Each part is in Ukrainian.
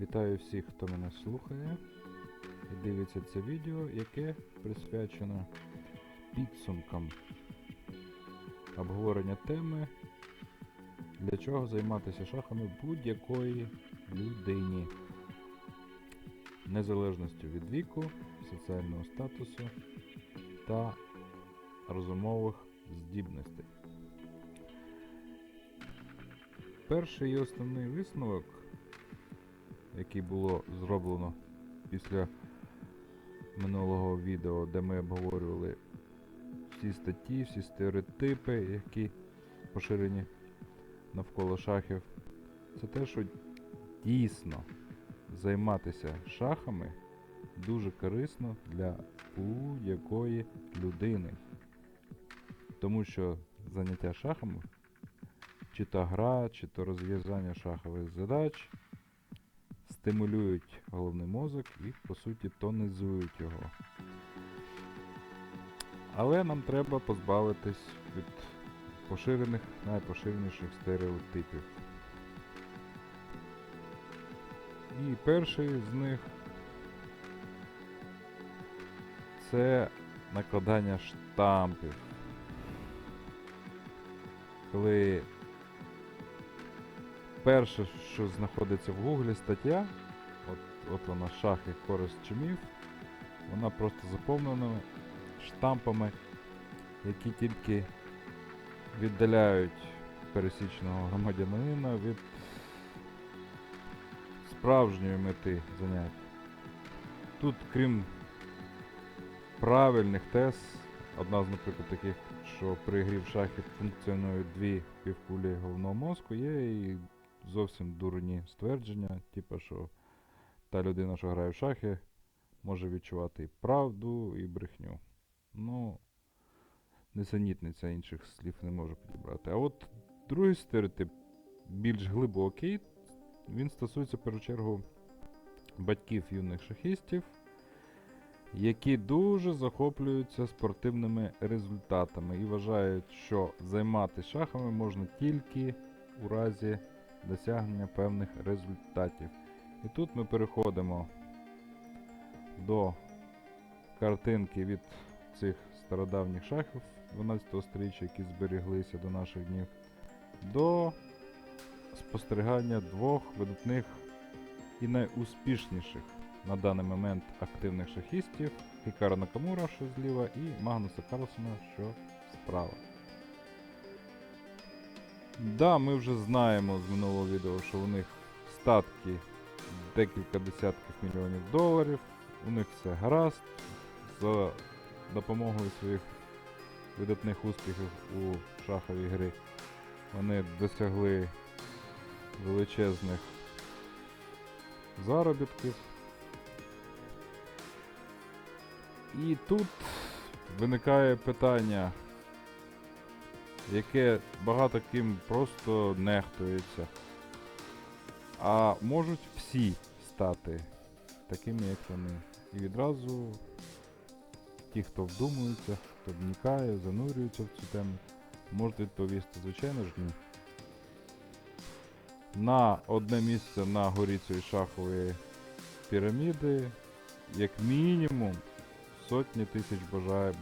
Вітаю всіх, хто мене слухає і дивиться це відео, яке присвячено підсумкам обговорення теми, для чого займатися шахами будь-якої людині, незалежності від віку, соціального статусу та розумових здібностей. Перший і основний висновок який було зроблено після минулого відео, де ми обговорювали всі статті, всі стереотипи, які поширені навколо шахів. Це те, що дійсно займатися шахами дуже корисно для будь-якої людини. Тому що заняття шахами, чи то гра, чи то розв'язання шахових задач стимулюють головний мозок і, по суті, тонізують його. Але нам треба позбавитись від поширених, найпоширеніших стереотипів. І перший з них це накладання штампів. Коли перше, що знаходиться в гуглі стаття, от, от вона шахи, користь чи міф, вона просто заповнена штампами, які тільки віддаляють пересічного громадянина від справжньої мети занять. Тут, крім правильних тез, одна з, наприклад, таких, що при грі в шахи функціонують дві півкулі головного мозку, є і зовсім дурні ствердження, типу, що та людина, що грає в шахи, може відчувати і правду, і брехню. Ну, несенітниця інших слів не можу підібрати. А от другий стереотип, більш глибокий, він стосується в першу чергу батьків юних шахістів, які дуже захоплюються спортивними результатами і вважають, що займатися шахами можна тільки у разі досягнення певних результатів. І тут ми переходимо до картинки від цих стародавніх шахів 12 сторіччя, які зберіглися до наших днів, до спостерігання двох видатних і найуспішніших на даний момент активних шахістів Хікара Накамура, що зліва, і Магнуса Карлсона, що справа. Да, ми вже знаємо з минулого відео, що у них статки декілька десятків мільйонів доларів. У них все гаразд. За допомогою своїх видатних успіхів у шаховій грі вони досягли величезних заробітків. І тут виникає питання яке багато ким просто нехтується. А можуть всі стати такими, як вони. І відразу ті, хто вдумується, хто вникає, занурюється в цю тему, можуть відповісти, звичайно ж ні. На одне місце на горі цієї шахової піраміди, як мінімум, сотні тисяч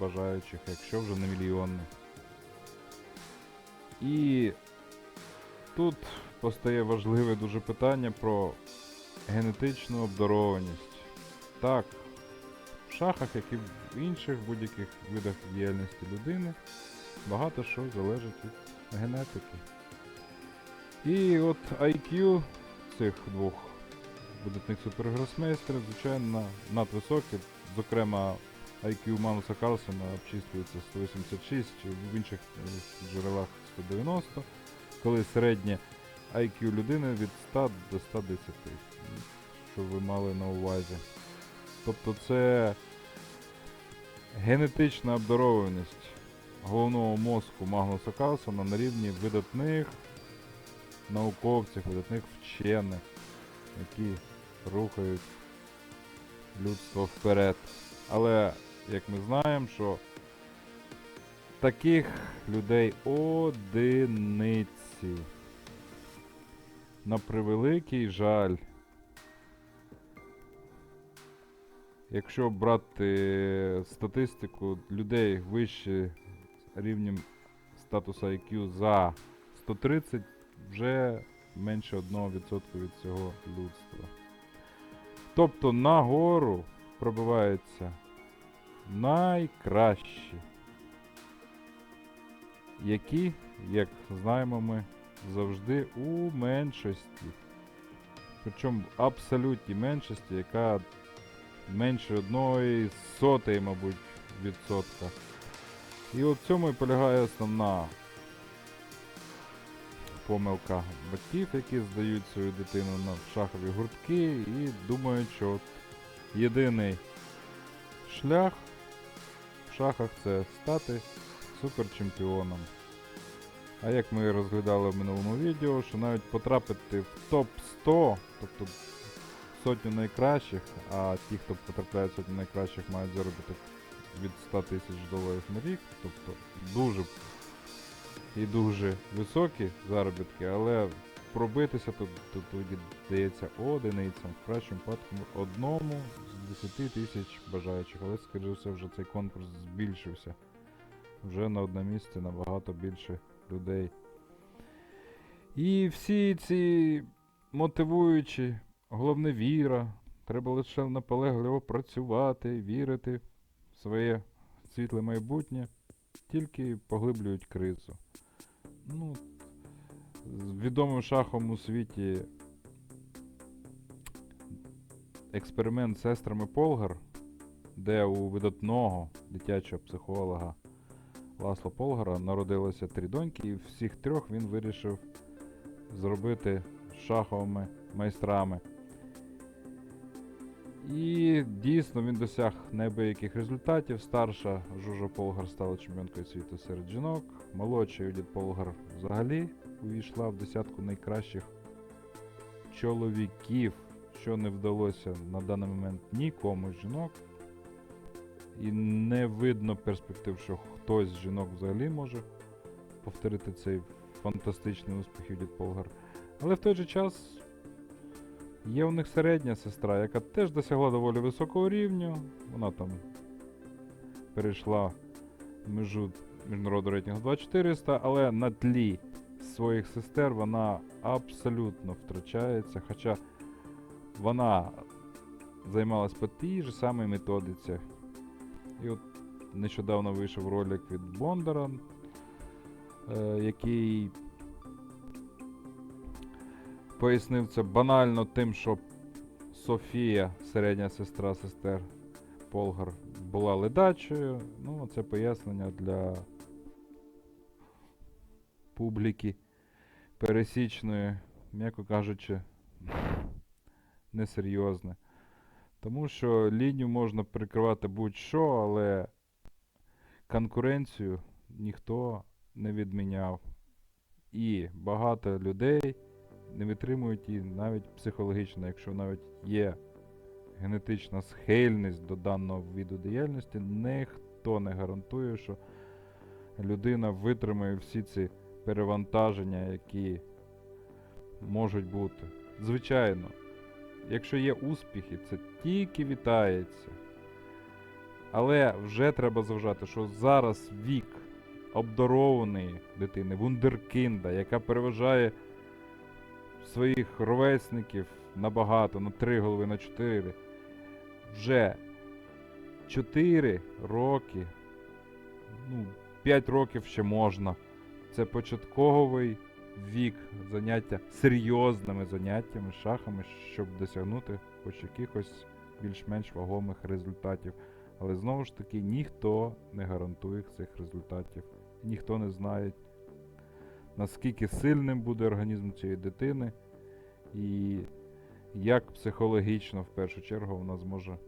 бажаючих, якщо вже не мільйони. І тут постає важливе дуже питання про генетичну обдарованість. Так, в шахах, як і в інших будь-яких видах діяльності людини, багато що залежить від генетики. І от IQ цих двох видатних супергросмейстерів, звичайно, надвисоке. Зокрема, IQ Мануса Карлсона обчислюється 186, в інших е, джерелах 190, коли середнє IQ людини від 100 до 110, щоб ви мали на увазі. Тобто це генетична обдарованість головного мозку Магнуса Карлсона на рівні видатних науковців, видатних вчених, які рухають людство вперед. Але, як ми знаємо, що таких людей одиниці. На превеликий жаль, Якщо брати статистику людей вище рівнем статусу IQ за 130, вже менше 1% від цього людства. Тобто нагору пробиваються найкращі, які, як знаємо ми, завжди у меншості. Причому в абсолютній меншості, яка менше одної сотої, мабуть, відсотка. І от в цьому і полягає основна помилка батьків, які здають свою дитину на шахові гуртки і думають, що от єдиний шлях в шахах це стати суперчемпіоном. А як ми розглядали в минулому відео, що навіть потрапити в топ-100, тобто сотню найкращих, а ті, хто потрапляє в сотню найкращих, мають заробити від 100 тисяч доларів на рік, тобто дуже і дуже високі заробітки, але пробитися тут, тут тоді дається одиницям, в кращому випадку одному з 10 тисяч бажаючих, але скоріше все вже цей конкурс збільшився. Вже на одне місце набагато більше людей. І всі ці мотивуючі, головне віра. Треба лише наполегливо працювати, вірити в своє світле майбутнє, тільки поглиблюють кризу. Ну, відомим шахом у світі експеримент з сестрами Полгар, де у видатного дитячого психолога Ласло Полгара народилося три доньки, і всіх трьох він вирішив зробити шаховими майстрами. І дійсно він досяг неабияких результатів. Старша Жужа Полгар стала чемпіонкою світу серед жінок. Молодша Юдіт Полгар взагалі увійшла в десятку найкращих чоловіків, що не вдалося на даний момент нікому з жінок. І не видно перспектив, що хтось з жінок взагалі може повторити цей фантастичний успіх Юдіт Полгар. Але в той же час є у них середня сестра, яка теж досягла доволі високого рівня. Вона там перейшла межу міжнародного рейтингу 2400, але на тлі своїх сестер вона абсолютно втрачається. Хоча вона займалась по тій же самій методиці. І от нещодавно вийшов ролик від Бондара, е, який пояснив це банально тим, що Софія, середня сестра сестер Полгар, була ледачою. Ну, це пояснення для публіки пересічної, м'яко кажучи, несерйозне. Тому що лінію можна прикривати будь-що, але конкуренцію ніхто не відміняв. І багато людей не витримують її навіть психологічно, якщо навіть є генетична схильність до даного виду діяльності, ніхто не гарантує, що людина витримає всі ці перевантаження, які можуть бути. Звичайно, якщо є успіхи, це тільки вітається. Але вже треба зважати, що зараз вік обдарованої дитини, вундеркінда, яка переважає своїх ровесників набагато, на 3 голови, на 4, вже 4 роки, ну, 5 років ще можна. Це початковий вік заняття серйозними заняттями, шахами, щоб досягнути хоч якихось більш-менш вагомих результатів. Але знову ж таки ніхто не гарантує цих результатів. Ніхто не знає, наскільки сильним буде організм цієї дитини, і як психологічно в першу чергу вона зможе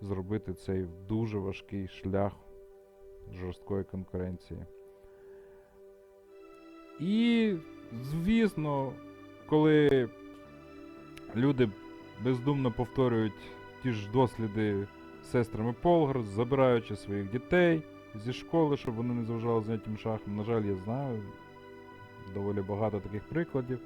зробити цей дуже важкий шлях жорсткої конкуренції. І, звісно, коли люди бездумно повторюють ті ж досліди сестрами Полгар, забираючи своїх дітей зі школи, щоб вони не заважали заняттям шахом. На жаль, я знаю доволі багато таких прикладів.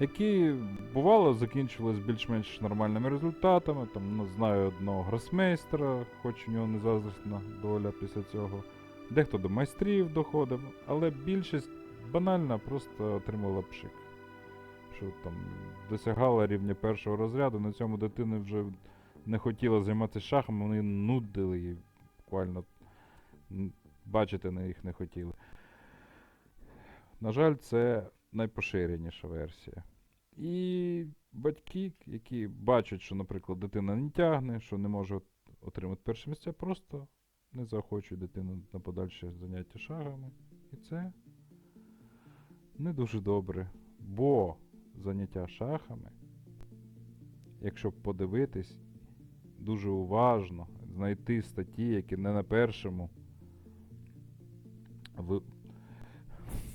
які бувало закінчувались більш-менш нормальними результатами. Там ну, знаю одного гросмейстера, хоч у нього не заздрісна доля після цього. Дехто до майстрів доходив, але більшість банально просто отримувала пшик. Що там досягала рівня першого розряду, на цьому дитина вже не хотіла займатися шахами, вони нудили її буквально. Бачити на їх не хотіли. На жаль, це найпоширеніша версія. І батьки, які бачать, що, наприклад, дитина не тягне, що не може отримати перше місце, просто не заохочують дитину на подальше заняття шагами. І це не дуже добре. Бо заняття шахами, якщо подивитись дуже уважно, знайти статті, які не на першому в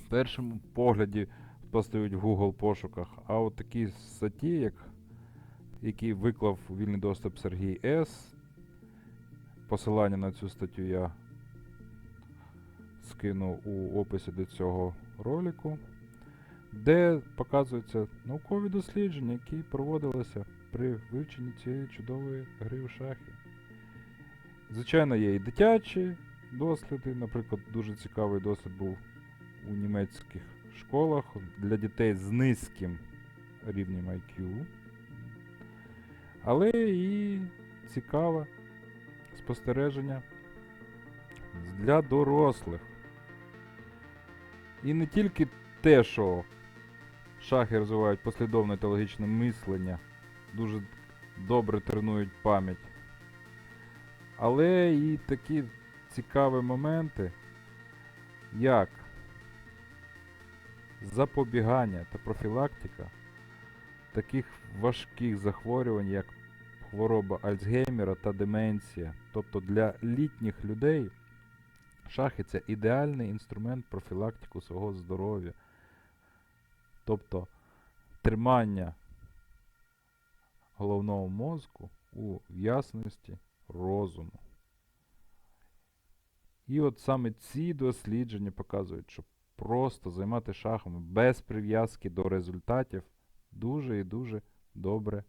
першому погляді постають в Google пошуках, а от такі статті, як, які виклав вільний доступ Сергій С. Посилання на цю статтю я скину у описі до цього ролику, де показуються наукові дослідження, які проводилися при вивченні цієї чудової гри в шахи. Звичайно, є і дитячі досліди. Наприклад, дуже цікавий дослід був у німецьких школах для дітей з низьким рівнем IQ. Але і цікаве спостереження для дорослих. І не тільки те, що шахи розвивають послідовне та логічне мислення, дуже добре тренують пам'ять, але і такі цікаві моменти, як запобігання та профілактика таких важких захворювань, як хвороба Альцгеймера та деменція. Тобто для літніх людей шахи це ідеальний інструмент профілактику свого здоров'я. Тобто тримання головного мозку у ясності розуму. І от саме ці дослідження показують, що просто займати шахами без прив'язки до результатів дуже і дуже добре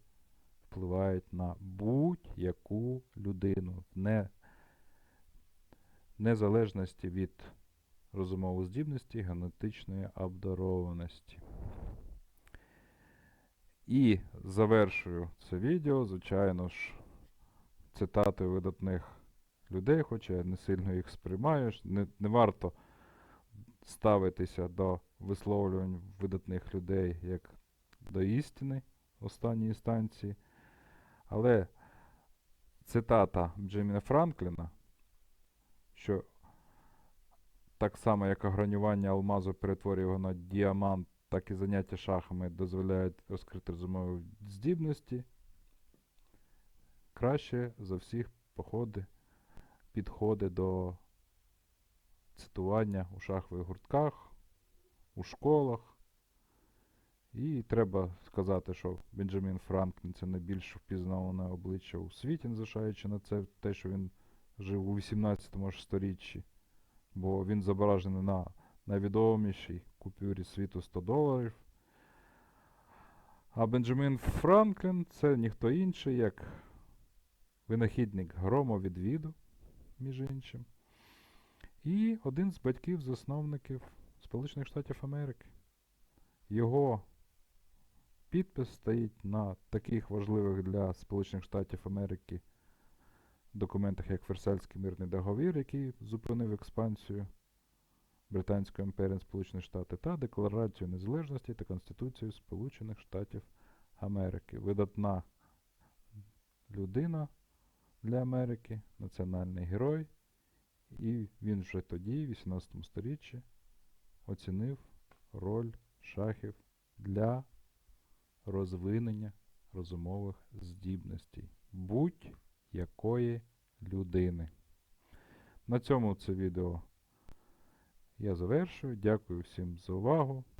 впливають на будь-яку людину, в не, незалежності від розумової здібності, генетичної обдарованості. І завершую це відео, звичайно ж, цитатою видатних людей, хоча я не сильно їх сприймаю. Не, не варто ставитися до висловлювань видатних людей як до істини останньої інстанції. Але цитата Джиміна Франкліна, що так само, як огранювання алмазу перетворює його на діамант, так і заняття шахами дозволяють розкрити розумові здібності, краще за всіх походи, підходи до цитування у шахових гуртках, у школах. І треба сказати, що Бенджамін Франклін це найбільш впізнаване обличчя у світі, незважаючи на це те, що він жив у 18 аж сторіччі, бо він зображений на найвідомішій купюрі світу 100 доларів. А Бенджамін Франклін це ніхто інший, як винахідник громовідвіду, між іншим. І один з батьків-засновників Сполучених Штатів Америки. Його підпис стоїть на таких важливих для Сполучених Штатів Америки документах, як Версальський мирний договір, який зупинив експансію Британської імперії Сполучені Штати, та Декларацію Незалежності та Конституцію Сполучених Штатів Америки. Видатна людина для Америки, національний герой. І він вже тоді, в 18 сторіччі, оцінив роль шахів для розвинення розумових здібностей будь-якої людини. На цьому це відео я завершую. Дякую всім за увагу.